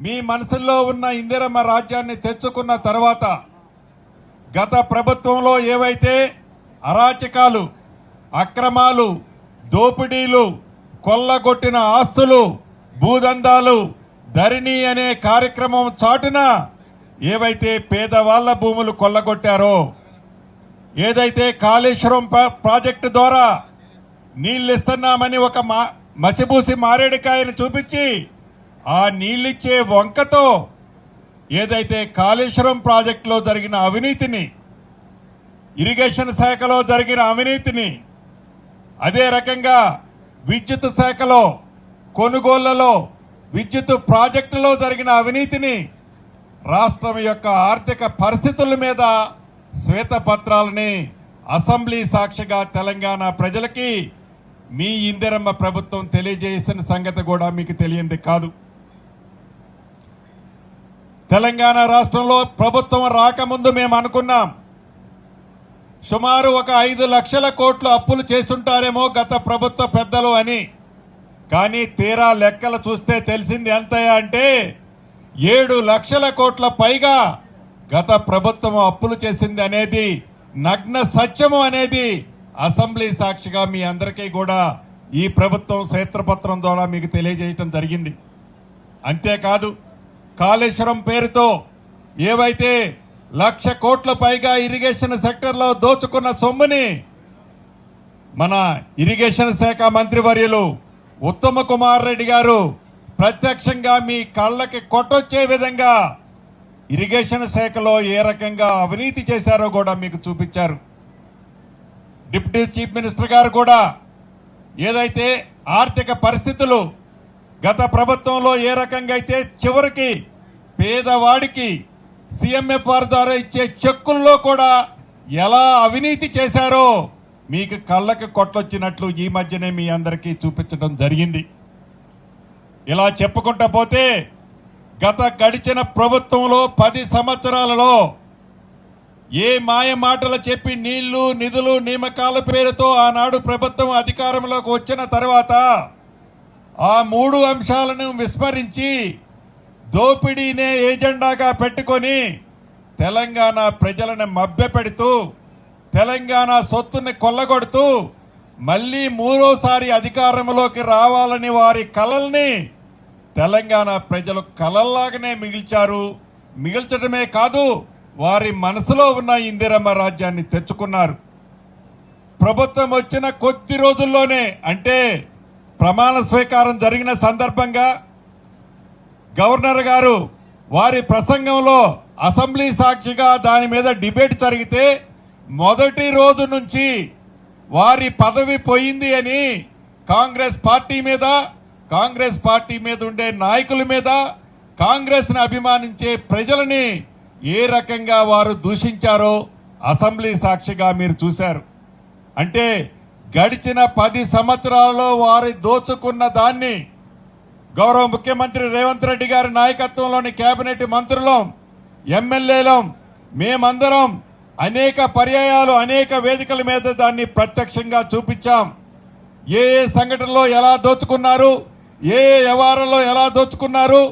మీ మనసుల్లో ఉన్న ఇందిరమ్మ రాజ్యాన్ని తెచ్చుకున్న తర్వాత గత ప్రభుత్వంలో ఏవైతే అరాచకాలు అక్రమాలు దోపిడీలు కొల్లగొట్టిన ఆస్తులు భూదందాలు ధరణి అనే కార్యక్రమం చాటున ఏవైతే పేదవాళ్ళ భూములు కొల్లగొట్టారో ఏదైతే కాళేశ్వరం ప్రాజెక్టు ద్వారా నీళ్ళు ఇస్తున్నామని ఒక మసిబూసి మారేడుకాయను చూపించి ఆ నీళ్ళిచ్చే వంకతో ఏదైతే కాళేశ్వరం ప్రాజెక్టులో జరిగిన అవినీతిని ఇరిగేషన్ శాఖలో జరిగిన అవినీతిని అదే రకంగా విద్యుత్ శాఖలో కొనుగోళ్ళలో విద్యుత్ ప్రాజెక్టులో జరిగిన అవినీతిని రాష్ట్రం యొక్క ఆర్థిక పరిస్థితుల మీద శ్వేతపత్రాలని అసెంబ్లీ సాక్షిగా తెలంగాణ ప్రజలకి మీ ఇందిరమ్మ ప్రభుత్వం తెలియజేసిన సంగతి కూడా మీకు తెలియంది కాదు. తెలంగాణ రాష్ట్రంలో ప్రభుత్వం రాకముందు మేము అనుకున్నాం. సుమారు ఒక ఐదు లక్షల కోట్లు అప్పులు చేస్తుంటారేమో గత ప్రభుత్వ పెద్దలు అని. కానీ తీరా లెక్కలు చూస్తే తెలిసింది ఎంతయా అంటే ఏడు లక్షల కోట్ల పైగా గత ప్రభుత్వం అప్పులు చేసింది అనేది నగ్న సత్యము అనేది అసెంబ్లీ సాక్షిగా మీ అందరికీ కూడా ఈ ప్రభుత్వం క్షేత్రపత్రం ద్వారా మీకు తెలియజేయటం జరిగింది. అంతేకాదు కాళేశ్వరం పేరుతో ఏవైతే లక్ష కోట్ల పైగా ఇరిగేషన్ సెక్టర్లో దోచుకున్న సొమ్ముని మన ఇరిగేషన్ శాఖ మంత్రివర్యులు ఉత్తమ కుమార్ రెడ్డి గారు ప్రత్యక్షంగా మీ కళ్ళకి కొట్టొచ్చే విధంగా ఇరిగేషన్ శాఖలో ఏ రకంగా అవినీతి చేశారో కూడా మీకు చూపించారు. డిప్యూటీ చీఫ్ మినిస్టర్ గారు కూడా ఏదైతే ఆర్థిక పరిస్థితులు గత ప్రభుత్వంలో ఏ రకంగా అయితే చివరికి పేదవాడికి సీఎంఎఫ్ఆర్ ద్వారా ఇచ్చే చెక్కుల్లో కూడా ఎలా అవినీతి చేశారో మీకు కళ్ళకి కొట్టొచ్చినట్లు ఈ మధ్యనే మీ అందరికీ చూపించడం జరిగింది. ఇలా చెప్పుకుంటా పోతే గత గడిచిన ప్రభుత్వంలో పది సంవత్సరాలలో ఏ మాయ మాటలు చెప్పి నీళ్ళు నిధులు నియమకాల పేరుతో ఆనాడు ప్రభుత్వం అధికారంలోకి వచ్చిన తర్వాత ఆ మూడు అంశాలను విస్మరించి దోపిడీనే ఏజెండాగా పెట్టుకొని తెలంగాణ ప్రజలను మభ్యపెడుతూ తెలంగాణ సొత్తుని కొల్లగొడుతూ మళ్ళీ మూడోసారి అధికారంలోకి రావాలని వారి కలల్ని తెలంగాణ ప్రజలు కలల్లాగానే మిగిల్చారు. మిగిల్చడమే కాదు వారి మనసులో ఉన్న ఇందిరమ్మ రాజ్యాన్ని తెచ్చుకున్నారు. ప్రభుత్వం వచ్చిన కొద్ది రోజుల్లోనే అంటే ప్రమాణ స్వీకారం జరిగిన సందర్భంగా గవర్నర్ గారు వారి ప్రసంగంలో అసెంబ్లీ సాక్షిగా దాని మీద డిబేట్ జరిగితే మొదటి రోజు నుంచి వారి పదవి పోయింది అని కాంగ్రెస్ పార్టీ మీద కాంగ్రెస్ పార్టీ మీద ఉండే నాయకుల మీద కాంగ్రెస్ని అభిమానించే ప్రజలని ఏ రకంగా వారు దూషించారో అసెంబ్లీ సాక్షిగా మీరు చూశారు. అంటే గడిచిన పది సంవత్సరాలలో వారి దోచుకున్న దాన్ని గౌరవ ముఖ్యమంత్రి రేవంత్ రెడ్డి గారి నాయకత్వంలోని కేబినెట్ మంత్రులం ఎమ్మెల్యేలం మేమందరం అనేక పర్యాయాలు అనేక వేదికల మీద దాన్ని ప్రత్యక్షంగా చూపించాం. ఏ ఏ సంఘటనలో ఎలా దోచుకున్నారు ఏ ఏ వ్యవహారంలో ఎలా దోచుకున్నారు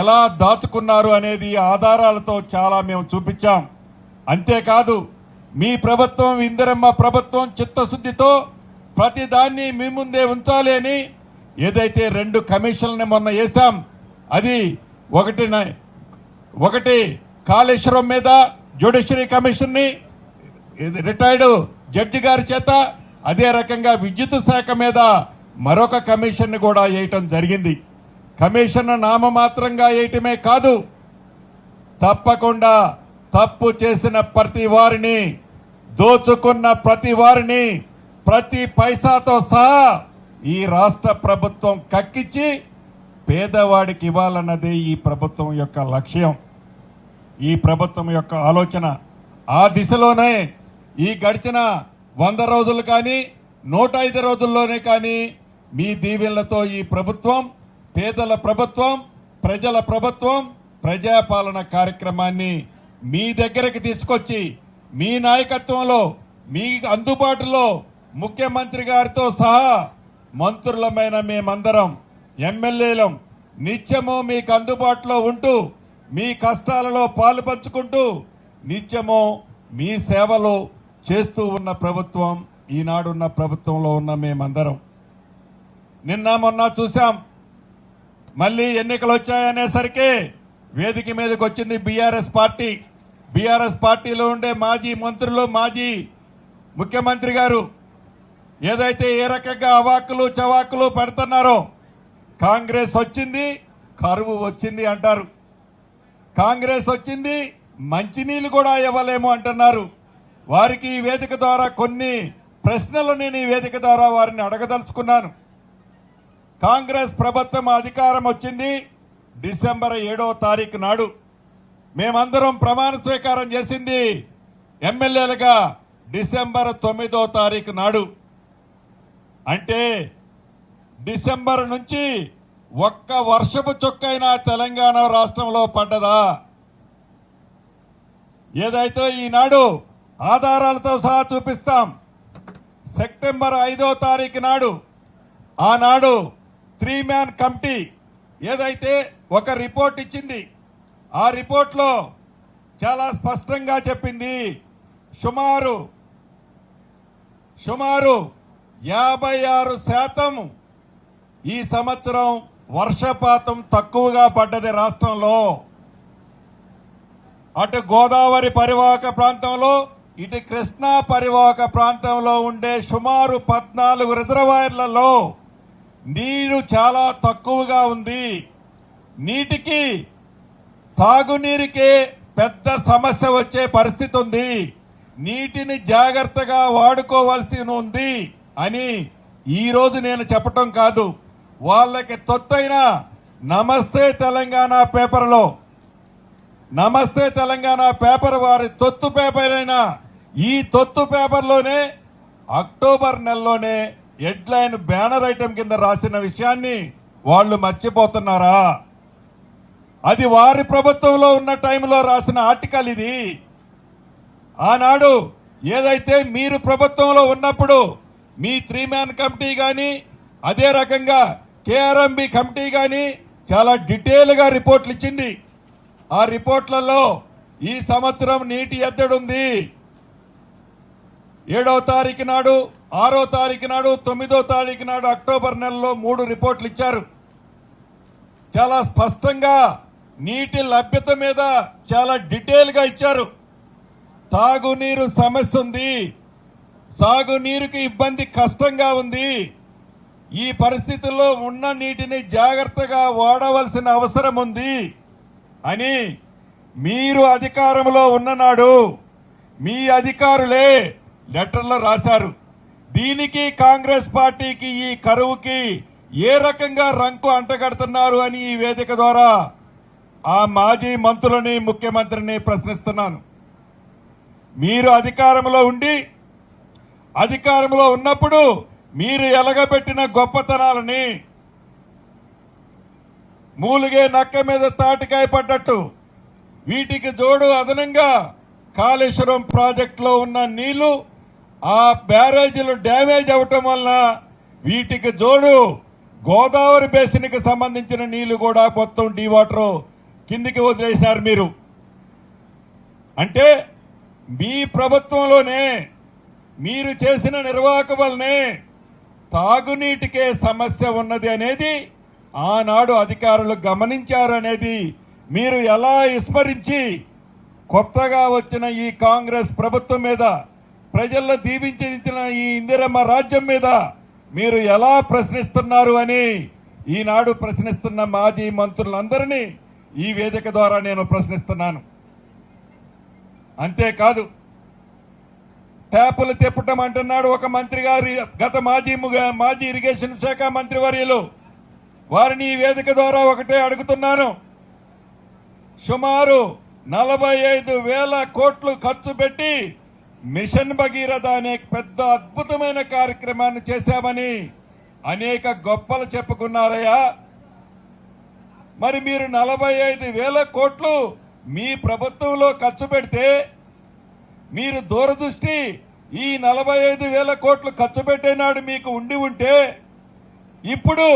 ఎలా దాచుకున్నారు అనేది ఆధారాలతో చాలా మేము చూపించాం. అంతేకాదు మీ ప్రభుత్వం ఇందిరమ్మ ప్రభుత్వం చిత్తశుద్ధితో ప్రతి దాన్ని మీ ముందే ఉంచాలి అని ఏదైతే రెండు కమిషన్లని మొన్న వేసాం అది ఒకటి ఒకటి కాళేశ్వరం మీద జ్యుడిషియరీ కమిషన్ని రిటైర్డ్ జడ్జి గారి చేత అదే రకంగా విద్యుత్ శాఖ మీద మరొక కమిషన్ని కూడా వేయటం జరిగింది. కమిషన్ నామమాత్రంగా వేయటమే కాదు తప్పకుండా తప్పు చేసిన ప్రతి వారిని దోచుకున్న ప్రతి వారిని ప్రతి పైసాతో సహా ఈ రాష్ట్ర ప్రభుత్వం కక్కించి పేదవాడికి ఇవ్వాలన్నదే ఈ ప్రభుత్వం యొక్క లక్ష్యం. ఈ ప్రభుత్వం యొక్క ఆలోచన ఆ దిశలోనే ఈ గడిచిన వంద రోజులు కానీ నూట ఐదు రోజుల్లోనే కానీ మీ దీవెనలతో ఈ ప్రభుత్వం పేదల ప్రభుత్వం ప్రజల ప్రభుత్వం ప్రజాపాలన కార్యక్రమాన్ని మీ దగ్గరికి తీసుకొచ్చి మీ నాయకత్వంలో మీ అందుబాటులో ముఖ్యమంత్రి గారితో సహా మంత్రులమైన మేమందరం ఎమ్మెల్యేలం నిత్యము మీకు అందుబాటులో ఉంటూ మీ కష్టాలలో పాలు పంచుకుంటూ నిత్యము మీ సేవలు చేస్తూ ఉన్న ప్రభుత్వం ఈనాడున్న ప్రభుత్వంలో ఉన్న మేమందరం. నిన్న మొన్న చూసాం మళ్ళీ ఎన్నికలు వచ్చాయనేసరికి వేదిక మీదకి వచ్చింది బీఆర్ఎస్ పార్టీ. బీఆర్ఎస్ పార్టీలో ఉండే మాజీ మంత్రులు మాజీ ముఖ్యమంత్రి గారు ఏదైతే ఏ రకంగా అవాకులు చవాకులు పెడుతున్నారో కాంగ్రెస్ వచ్చింది కరువు వచ్చింది అంటారు. కాంగ్రెస్ వచ్చింది మంచినీళ్ళు కూడా ఇవ్వలేము అంటున్నారు. వారికి ఈ వేదిక ద్వారా కొన్ని ప్రశ్నలు నేను ఈ వేదిక ద్వారా వారిని అడగదలుచుకున్నాను. కాంగ్రెస్ ప్రభుత్వం అధికారం వచ్చింది డిసెంబర్ ఏడవ తారీఖు నాడు. మేమందరం ప్రమాణ స్వీకారం చేసింది ఎమ్మెల్యేలుగా డిసెంబర్ తొమ్మిదో తారీఖు నాడు. అంటే డిసెంబర్ నుంచి ఒక్క వర్షపు చొక్కైనా తెలంగాణ రాష్ట్రంలో పడ్డదా? ఏదైతే ఈనాడు ఆధారాలతో సహా చూపిస్తాం సెప్టెంబర్ ఐదో తారీఖు నాడు ఆనాడు త్రీ మ్యాన్ కమిటీ ఏదైతే ఒక రిపోర్ట్ ఇచ్చింది ఆ రిపోర్ట్లో చాలా స్పష్టంగా చెప్పింది సుమారు సుమారు యాభై ఆరు శాతం ఈ సంవత్సరం వర్షపాతం తక్కువగా పడ్డది రాష్ట్రంలో. అటు గోదావరి పరివాహక ప్రాంతంలో ఇటు కృష్ణా పరివాహక ప్రాంతంలో ఉండే సుమారు పద్నాలుగు రిజర్వాయర్లలో నీరు చాలా తక్కువగా ఉంది. నీటికి తాగునీరుకే పెద్ద సమస్య వచ్చే పరిస్థితి ఉంది. నీటిని జాగ్రత్తగా వాడుకోవాల్సి ఉంది. అని ఈరోజు నేను చెప్పటం కాదు. వాళ్ళకి తొత్తైన నమస్తే తెలంగాణ పేపర్లో. నమస్తే తెలంగాణ పేపర్ వారి తొత్తు పేపర్ అయినా ఈ తొత్తు పేపర్లోనే అక్టోబర్ నెలలోనే హెడ్లైన్ బ్యానర్ ఐటమ్ కింద రాసిన విషయాన్ని వాళ్ళు మర్చిపోతున్నారా? అది వారి ప్రభుత్వంలో ఉన్న టైంలో రాసిన ఆర్టికల్ ఇది. ఆనాడు ఏదైతే మీరు ప్రభుత్వంలో ఉన్నప్పుడు మీ త్రీ మ్యాన్ కమిటీ కానీ అదే రకంగా కేఆర్ఎంబి కమిటీ కానీ చాలా డీటెయిల్గా రిపోర్ట్లు ఇచ్చింది. ఆ రిపోర్ట్లలో ఈ సంవత్సరం నీటి ఎద్దడుంది ఏడవ తారీఖు నాడు ఆరో తారీఖు నాడు తొమ్మిదో తారీఖు నాడు అక్టోబర్ నెలలో మూడు రిపోర్ట్లు ఇచ్చారు. చాలా స్పష్టంగా నీటి లభ్యత మీద చాలా డీటెయిల్గా ఇచ్చారు. తాగునీరు సమస్య ఉంది. సాగునీరుకి ఇబ్బంది కష్టంగా ఉంది. ఈ పరిస్థితుల్లో ఉన్న నీటిని జాగ్రత్తగా వాడవలసిన అవసరం ఉంది అని మీరు అధికారంలో ఉన్ననాడు మీ అధికారులే లెటర్లో రాశారు. దీనికి కాంగ్రెస్ పార్టీకి ఈ కరువుకి ఏ రకంగా రంకు అంటగడుతున్నారు అని ఈ వేదిక ద్వారా ఆ మాజీ మంత్రులని ముఖ్యమంత్రిని ప్రశ్నిస్తున్నాను. మీరు అధికారంలో ఉండి అధికారంలో ఉన్నప్పుడు మీరు ఎలగబెట్టిన గొప్పతనాలని మూలిగే నక్క మీద తాటికాయ పడ్డట్టు. వీటికి జోడు అదనంగా కాళేశ్వరం ప్రాజెక్టులో ఉన్న నీళ్ళు ఆ బ్యారేజీలు డ్యామేజ్ అవటం వలన వీటికి జోడు గోదావరి బేసిన్కి సంబంధించిన నీళ్ళు కూడా మొత్తం డీ వాటర్ కిందికి వదిలేశారు మీరు. అంటే మీ ప్రభుత్వంలోనే మీరు చేసిన నిర్వాహక వల్లనే తాగునీటికే సమస్య ఉన్నది అనేది ఆనాడు అధికారులు గమనించారు అనేది మీరు ఎలా విస్మరించి కొత్తగా వచ్చిన ఈ కాంగ్రెస్ ప్రభుత్వం మీద ప్రజల్లో దీవించిన ఈ ఇందిరమ్మ రాజ్యం మీద మీరు ఎలా ప్రశ్నిస్తున్నారు అని ఈనాడు ప్రశ్నిస్తున్న మాజీ మంత్రులందరినీ ఈ వేదిక ద్వారా నేను ప్రశ్నిస్తున్నాను. అంతేకాదు ట్యాపులు తిప్పటం అంటున్నాడు ఒక మంత్రి గారి గత మాజీ మాజీ ఇరిగేషన్ శాఖ మంత్రి వర్యులు. వారిని ఈ వేదిక ద్వారా ఒకటే అడుగుతున్నాను. సుమారు నలభై ఐదు వేల కోట్లు ఖర్చు పెట్టి మిషన్ భగీరథ అనే పెద్ద అద్భుతమైన కార్యక్రమాన్ని చేశామని అనేక గొప్పలు చెప్పుకున్నారయ్యా. మరి మీరు నలభై ఐదు వేల కోట్లు మీ ప్రభుత్వంలో ఖర్చు పెడితే మీరు దూరదృష్టి ఈ నలభై ఐదు వేల కోట్లు ఖర్చు పెట్టేనాడు మీకు ఉండి ఉంటే ఇప్పుడు